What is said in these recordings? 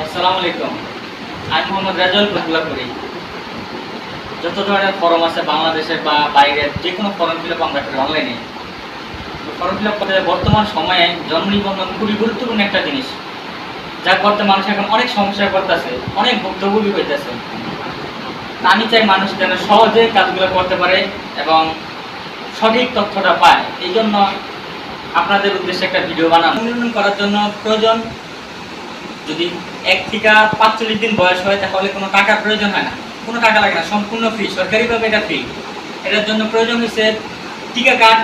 আসসালামু আমি মোহাম্মদ রাজল করি। যত ধরনের ফর্ম আছে বা বাইরের যে কোনো ফর্ম ফিল আপ আমরা করি অনলাইনে। ফর্ম ফিল আপ করতে বর্তমান সময়ে জন্ম নিবন্ধন খুবই গুরুত্বপূর্ণ একটা জিনিস। যা করতে মানুষ এখন অনেক সমস্যায় পড়তেছে, অনেক ভুক্তভোগী হইতেছে। আমি চাই মানুষ যেন সহজে কাজগুলো করতে পারে এবং সঠিক তথ্যটা পায়। এই জন্য আপনাদের উদ্দেশ্যে একটা ভিডিও বানানো। নিবন্ধন করার জন্য প্রয়োজন যদি এক থেকে পাঁচচল্লিশ দিন বয়স হয়, তাহলে কোনো টাকার প্রয়োজন হয় না। কোনো টাকা লাগে না, সম্পূর্ণ ফ্রি সরকারিভাবে এটা ফ্রি এটার জন্য প্রয়োজন হচ্ছে টিকা কার্ড,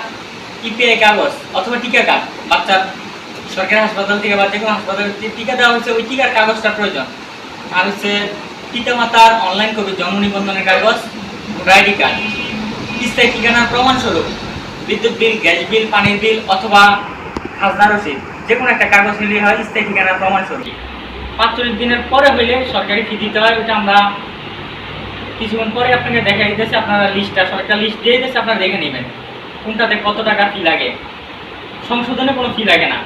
ইপিআই কাগজ অথবা টিকা কার্ড। বাচ্চার সরকারি হাসপাতাল থেকে বা যে কোনো হাসপাতালে যে টিকা দেওয়া হচ্ছে, ওই টিকার কাগজটা প্রয়োজন। আর হচ্ছে পিতামাতার অনলাইন কপি, জন্ম নিবন্ধনের কাগজ আইডি কার্ড। স্থায়ী ঠিকানার প্রমাণস্বরূপ, বিদ্যুৎ বিল, গ্যাস বিল, পানির বিল অথবা খাজনা রসিদ। যে কোনো একটা কাগজ নিলেই হয়, স্থায়ী ঠিকানার প্রমাণস্বরূপ। পাঁচচল্লিশ দিনের পরে হইলে সরকারি ফি দিতে হয়, ওইটা আমরা কিছুক্ষণ পরে আপনাকে দেখা দিতেছে, আপনারা লিস্টটা সরকার লিস্ট দিয়ে দিতেছে, আপনারা দেখে নেবেন কোনটাতে কত টাকা ফি লাগে। সংশোধনে কোনো ফি লাগে না।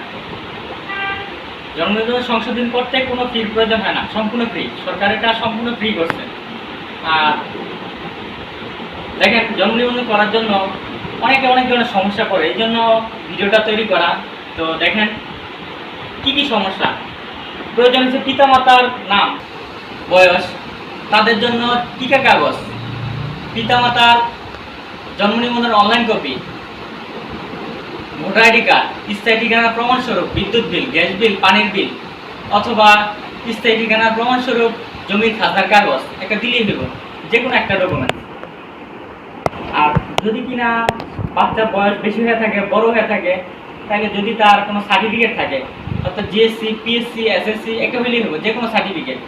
জন্মদিন সংশোধন করতে কোনো ফির প্রয়োজন হয় না, সম্পূর্ণ ফ্রি সরকার এটা সম্পূর্ণ ফ্রি করছে। আর দেখেন জন্ম করার জন্য অনেকে অনেক ধরনের সমস্যা করে, এই জন্য ভিডিওটা তৈরি করা। তো দেখেন, কি কি সমস্যা? প্রয়োজন হচ্ছে পিতামাতার নাম, বয়স, তাদের জন্য টিকা কাগজ পিতামাতার জন্ম নিবন্ধনের online copy voter ID card, স্থায়ী ঠিকানার প্রমাণস্বরূপ, বিদ্যুৎ বিল, গ্যাস বিল, পানির বিল, অথবা স্থায়ী ঠিকানার প্রমাণস্বরূপ, জমির খাতার কাগজ, একটা দিলেই দেব যে কোনো একটা ডকুমেন্ট আর যদি কিনা বাচ্চার বয়স বেশি হয়ে থাকে, বড় হয়ে থাকে, তাহলে যদি তার কোনো সার্টিফিকেট থাকে অর্থাৎ জিএসসি পিএসসি এসএসসি একটা হইলেই হবে যে কোনো সার্টিফিকেট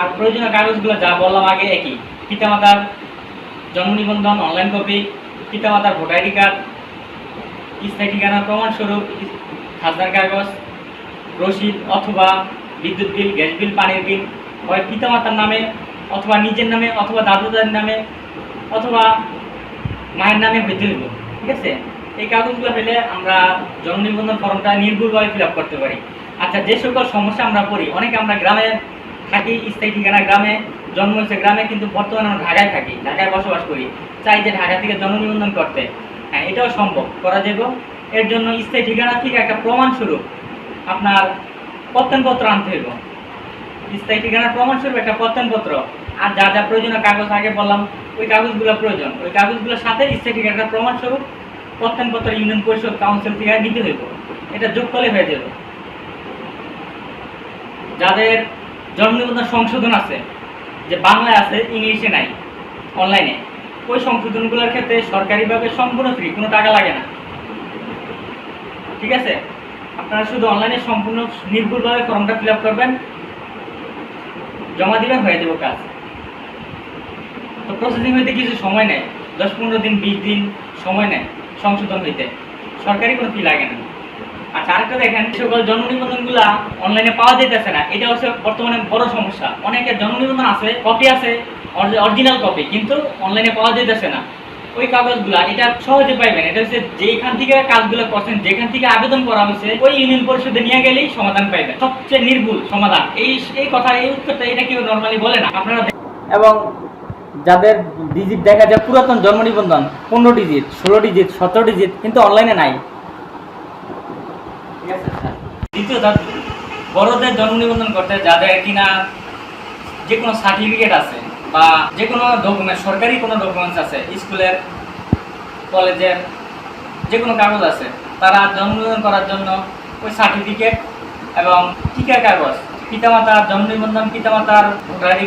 আর প্রয়োজনীয় কাগজগুলো যা বললাম আগে একই। পিতামাতার জন্ম নিবন্ধন অনলাইন কপি পিতামাতার ভোটার আইডি কার্ড স্থায়ী ঠিকানার প্রমাণস্বরূপ, খাজনার কাগজ, রসিদ অথবা বিদ্যুৎ বিল, গ্যাস বিল, পানির বিল, হয় পিতামাতার নামে অথবা নিজের নামে অথবা দাদুদার নামে অথবা মায়ের নামে হইতে হইব, ঠিক আছে? এই কাগজগুলো পেলে আমরা জন্ম নিবন্ধন ফর্মটা নির্ভুলভাবে ফিল করতে পারি। আচ্ছা যে সকল সমস্যা আমরা পড়ি, অনেকে আমরা গ্রামে থাকি, স্থায়ী ঠিকানা গ্রামে, জন্ম হয়েছে গ্রামে, কিন্তু বর্তমানে আমরা ঢাকায় থাকি, ঢাকায় বসবাস করি, চাই যে ঢাকা থেকে জন্ম নিবন্ধন করতে। হ্যাঁ এটাও সম্ভব, করা যাবে এর জন্য স্থায়ী ঠিকানা থেকে একটা প্রমাণস্বরূপ আপনার প্রত্যয়নপত্র আনতে হইব। স্থায়ী ঠিকানার প্রমাণস্বরূপ একটা প্রত্যয়নপত্র আর যা যা প্রয়োজনীয় কাগজ, আগে বললাম, ওই কাগজগুলো প্রয়োজন। ওই কাগজগুলোর সাথে স্থায়ী ঠিকানার প্রমাণস্বরূপ প্রত্যয়নপত্র ইউনিয়ন পরিষদ কাউন্সিল থেকে নিতে হইব। এটা যোগ করলে হয়ে যাবে। যাদের জন্ম নিবন্ধন সংশোধন আছে, যে বাংলায় আছে, ইংলিশে নাই অনলাইনে ওই সংশোধনগুলোর ক্ষেত্রে সরকারিভাবে সম্পূর্ণ ফ্রি কোনো টাকা লাগে না। ঠিক আছে? আপনারা শুধু অনলাইনে সম্পূর্ণ নির্ভুলভাবে ফর্মটা ফিল করবেন, জমা দিবেন, হয়ে যাবে কাজ। তো প্রসেসিং হইতে কিছু সময় নেয়। দশ পনেরো দিন, বিশ দিন সময় নেয়। সংশোধন হইতে। সরকারি কোনো ফি লাগে না। আচ্ছা আরেকটা দেখেন সকল জন্ম নিবন্ধনগুলা অনলাইনে পাওয়া যাইতেছে না, এটা হচ্ছে বর্তমানে বড় সমস্যা। অনেকের জন্ম নিবন্ধন আছে কপি আছে অরিজিনাল কপি কিন্তু অনলাইনে পাওয়া যাইতেছে না। ওই কাগজগুলা, এটা সহজে পাইবেন। এটা হচ্ছে যেখান থেকে কাজগুলো করছেন, যেখান থেকে আবেদন করা হয়েছে, ওই ইউনিয়ন পরিষদে নিয়ে গেলেই সমাধান পাইবেন। সবচেয়ে নির্ভুল সমাধান। এই এই কথা, এই উত্তরটা এটা কেউ নর্মালি বলে না। আপনারা এবং যাদের ডিজিট দেখা যায়, পুরাতন জন্ম নিবন্ধন, পনেরো ডিজিট, ষোলো ডিজিট, সতেরো ডিজিট, কিন্তু অনলাইনে নাই। বড়দের জন্ম নিবন্ধন করতে যাদের কিনা যে কোনো সার্টিফিকেট আছে বা যে কোনো ডকুমেন্ট সরকারি কোনো ডকুমেন্টস আছে, স্কুলের, কলেজের যে কোনো কাগজ আছে, তারা জন্ম নিবন্ধন করার জন্য ওই সার্টিফিকেট এবং টিকা কাগজ পিতামাতার জন্ম নিবন্ধন পিতামাতার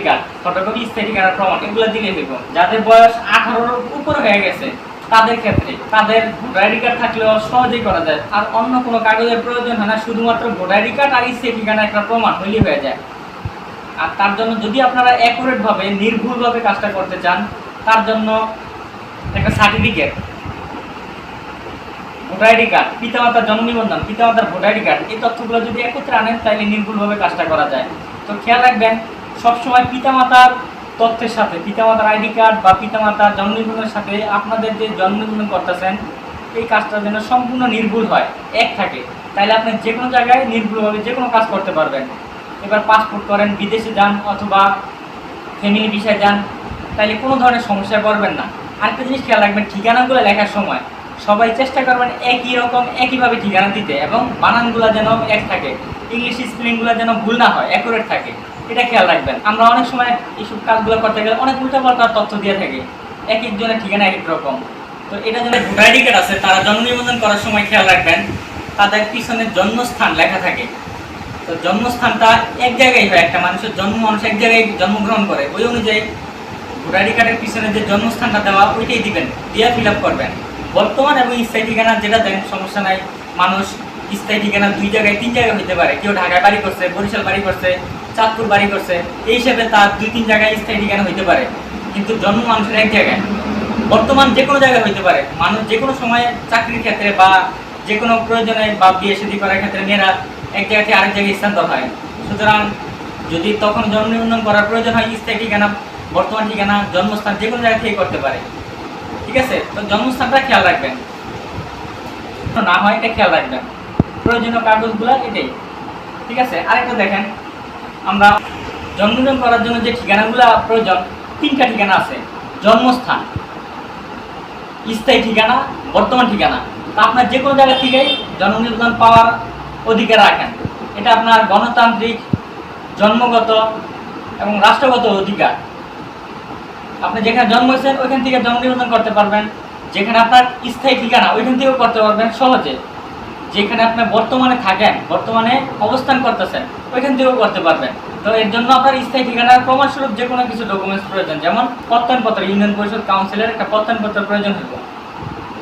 কার্ড ফটোকপি স্থায়ী ঠিকানার প্রমাণ এগুলো দিলে হইব। যাদের বয়স আঠারোর উপর হয়ে গেছে, তাদের ক্ষেত্রে তাদের ভোটার কার্ড থাকলেও সহজেই করা যায়। আর অন্য কোনো কাগজের প্রয়োজন হয় না, শুধুমাত্র ভোটার কার্ড আর স্থায়ী ঠিকানা একটা প্রমাণ হইলে হয়ে যায়। আর তার জন্য যদি আপনারা অ্যাকুরেটভাবে নির্ভুলভাবে কাজটা করতে চান, তার জন্য একটা সার্টিফিকেট ভোটার আইডি কার্ড পিতামাতার জন্ম নিবন্ধন পিতামাতার ভোটার আইডি কার্ড এই তথ্যগুলো যদি একত্রে আনেন তাহলে নির্ভুলভাবে কাজটা করা যায়। তো খেয়াল রাখবেন, সবসময় পিতামাতার তথ্যের সাথে, পিতামাতার আইডি কার্ড বা পিতামাতার জন্ম নিবন্ধনের সাথে আপনাদের যে জন্ম নিবন্ধন করতেছেন, এই কাজটা যেন সম্পূর্ণ নির্ভুল হয়, এক থাকে। তাহলে আপনি যে কোনো জায়গায় নির্ভুলভাবে যে কোনো কাজ করতে পারবেন। এবার পাসপোর্ট করেন, বিদেশে যান অথবা ফ্যামিলি বিষয়ে যান তাহলে কোনো ধরনের সমস্যায় পড়বেন না। আরেকটা জিনিস খেয়াল রাখবেন, ঠিকানাগুলো লেখার সময়। সবাই চেষ্টা করবেন একই রকম, একইভাবে ঠিকানা দিতে এবং বানানগুলো যেন এক থাকে ইংলিশ স্পেলিংগুলো যেন ভুল না হয় অ্যাকুরেট থাকে। এটা খেয়াল রাখবেন। আমরা অনেক সময় এইসব কাজগুলো করতে গেলে অনেক উল্টাপাল্টা তথ্য দিয়ে থাকি। এক একজনের ঠিকানা এক এক রকম। তো এটা যেন ভোটার কার্ড আছে, তারা জন্ম নিবন্ধন করার সময় খেয়াল রাখবেন, তাদের পিছনে জন্মস্থান লেখা থাকে। তো জন্মস্থানটা এক জায়গায় হয়, একটা মানুষের জন্ম, মানুষ এক জায়গায় জন্মগ্রহণ করে। ওই অনুযায়ী ভোটার কার্ডের পিছনে যে জন্মস্থানটা দেওয়া, ওইটাই দিবেন, দিয়ে ফিল আপ করবেন। বর্তমান এবং স্থায়ী ঠিকানা যেটা দেন, সমস্যা নাই। মানুষ স্থায়ী ঠিকানা দুই জায়গায়, তিন জায়গায় হতে পারে। কেউ ঢাকায় বাড়ি করছে, বরিশাল বাড়ি করছে, চাঁদপুর বাড়ি করছে, এই হিসেবে তার দুই, তিন জায়গায় স্থায়ী ঠিকানা হইতে পারে। কিন্তু জন্ম মানুষের এক জায়গায়। বর্তমান যে কোনো জায়গায় হইতে পারে। মানুষ যে কোনো সময়ে চাকরির ক্ষেত্রে বা যে কোনো প্রয়োজনে বা বিয়ে শাদী করার ক্ষেত্রে মেয়েরা এক জায়গা থেকে আরেক জায়গায় স্থানান্তর হয়। সুতরাং যদি তখন জন্ম নিবন্ধন করার প্রয়োজন হয়, স্থায়ী ঠিকানা, বর্তমান ঠিকানা, জন্মস্থান যে কোনো জায়গা থেকে করতে পারে। ঠিক আছে? তো জন্মস্থানটা খেয়াল রাখবেন। না হয় এটা খেয়াল রাখবেন। প্রয়োজনীয় কাগজগুলো এটাই। ঠিক আছে? আরেকটা দেখেন। আমরা জন্মগ্রহণ করার জন্য যে ঠিকানাগুলো প্রয়োজন, তিনটা ঠিকানা আছে। জন্মস্থান, স্থায়ী ঠিকানা, বর্তমান ঠিকানা। তা আপনার যে কোনো জায়গা থেকেই জন্ম নিবন্ধন পাওয়ার অধিকার রাখেন। এটা আপনার গণতান্ত্রিক, জন্মগত এবং রাষ্ট্রগত অধিকার। আপনি যেখানে জন্ম হয়েছেন, ওইখান থেকে জন্ম নিবন্ধন করতে পারবেন। যেখানে আপনার স্থায়ী ঠিকানা, ওইখান থেকেও করতে পারবেন সহজে। যেখানে আপনি বর্তমানে থাকেন, বর্তমানে অবস্থান করতেছেন, ওইখান থেকেও করতে পারবেন। তো এর জন্য আপনার স্থায়ী ঠিকানার প্রমাণস্বরূপ যে কোনো কিছু ডকুমেন্টস প্রয়োজন। যেমন প্রত্যয়নপত্র ইউনিয়ন পরিষদ কাউন্সিলের একটা প্রত্যয়নপত্র প্রয়োজন হইব।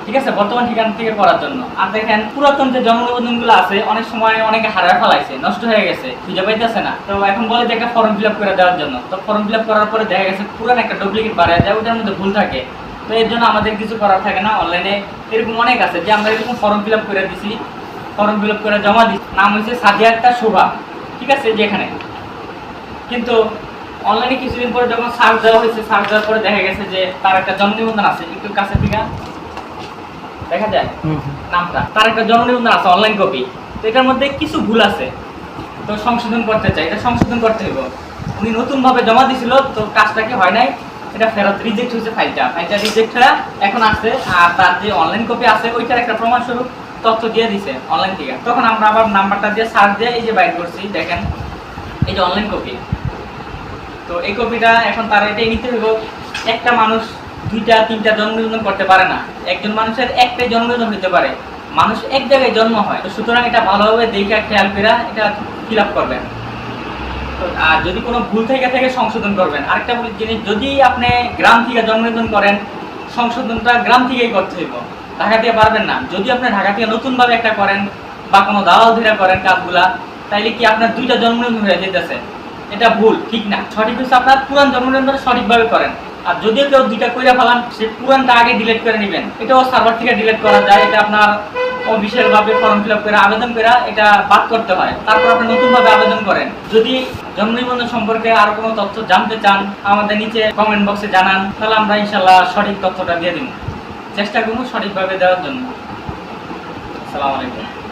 ঠিক আছে, বর্তমান ঠিকানা থেকে করার জন্য। আর দেখেন, পুরাতন যে জন্ম নিবন্ধনগুলো আছে, অনেক সময় অনেকে হারায় ফেলাইছে, নষ্ট হয়ে গেছে, খুঁজে পাইতেছে না। তো এখন বলে যে একটা ফর্ম ফিল আপ করে দেওয়ার জন্য। তো ফর্ম ফিল আপ করার পরে দেখা গেছে, পুরান একটা ডুপ্লিকেট বাড়ায় যায় ওটার মধ্যে ভুল থাকে। তো এর জন্য আমাদের কিছু করার থাকে না অনলাইনে এরকম অনেক আছে যে আমরা এরকম ফর্ম ফিল আপ করে দিছি ফর্ম ফিল আপ করে জমা দিই নাম হয়েছে সাদিয়া একটা শোভা ঠিক আছে যেখানে কিন্তু অনলাইনে কিছুদিন পরে যখন সার্চ দেওয়া হয়েছে সার্চ দেওয়ার পরে দেখা গেছে যে তার একটা জন্ম নিবন্ধন আছে, একটু কাছে থেকে দেখা যায়। নামটা। তার একটা জন্ম নিবন্ধন আছে অনলাইন কপি তো এটার মধ্যে কিছু ভুল আছে। তো সংশোধন করতে চাই। এটা সংশোধন করতে হইব। উনি নতুনভাবে জমা দিছিল তো কাজটা কি হয় নাই? এটা ফেরত রিজেক্ট হয়েছে ফাইলটা ফাইলটা রিজেক্ট হয়ে এখন আছে আর তার যে অনলাইন কপি আছে ওইটার একটা প্রমাণস্বরূপ তথ্য দিয়ে দিছে অনলাইন থেকে। তখন আমরা আবার নাম্বারটা দিয়ে সার্চ দিয়ে এই যে বাইর করছি দেখেন এই যে অনলাইন কপি তো এই কপিটা এখন তার এটাই নিতে হইব। একটা মানুষ দুইটা, তিনটা জন্ম নিবন্ধন করতে পারে না। একজন মানুষের একটাই জন্ম নিবন্ধন হতে পারে। মানুষ এক জায়গায় জন্ম হয়। তো সুতরাং এটা ভালোভাবে দেখে খেয়াল করে এটা ফিল আপ করবেন। আর যদি কোনো ভুল থেকে থেকে, সংশোধন করবেন। আরেকটা বলি জিনিস, যদি আপনি গ্রাম থেকে জন্ম করেন, সংশোধনটা গ্রাম থেকেই করতে হইব। ঢাকা থেকে পারবেন না। যদি আপনি ঢাকা থেকে নতুনভাবে একটা করেন বা কোনো দালাল ধীরা করেন কাজগুলা, তাইলে কি আপনার দুইটা জন্ম হয়ে যেতেছে এটা ভুল, ঠিক না। সঠিক হচ্ছে আপনার পুরান জন্ম নিবন্ধন সঠিকভাবে করেন। আর যদিও কেউ দুইটা কইরা ফেলান, সে পুরানটা আগে ডিলিট করে নেবেন। এটাও সার্ভার থেকে ডিলিট করা যায়, এটা আপনার অফিসিয়াল ভাবে ফর্ম ফিল করে আবেদন করে এটা বাদ করতে হয়। তারপর আপনি নতুন ভাবে আবেদন করেন। যদি জন্ম নিবন্ধন সম্পর্কে আরও কোনো তথ্য জানতে চান, আমাদের নিচে কমেন্ট বক্সে জানান, তাহলে আমরা ইনশাল্লাহ সঠিক তথ্যটা দিয়ে দিব। চেষ্টা করব সঠিকভাবে দেওয়ার জন্য। আসসালামু আলাইকুম।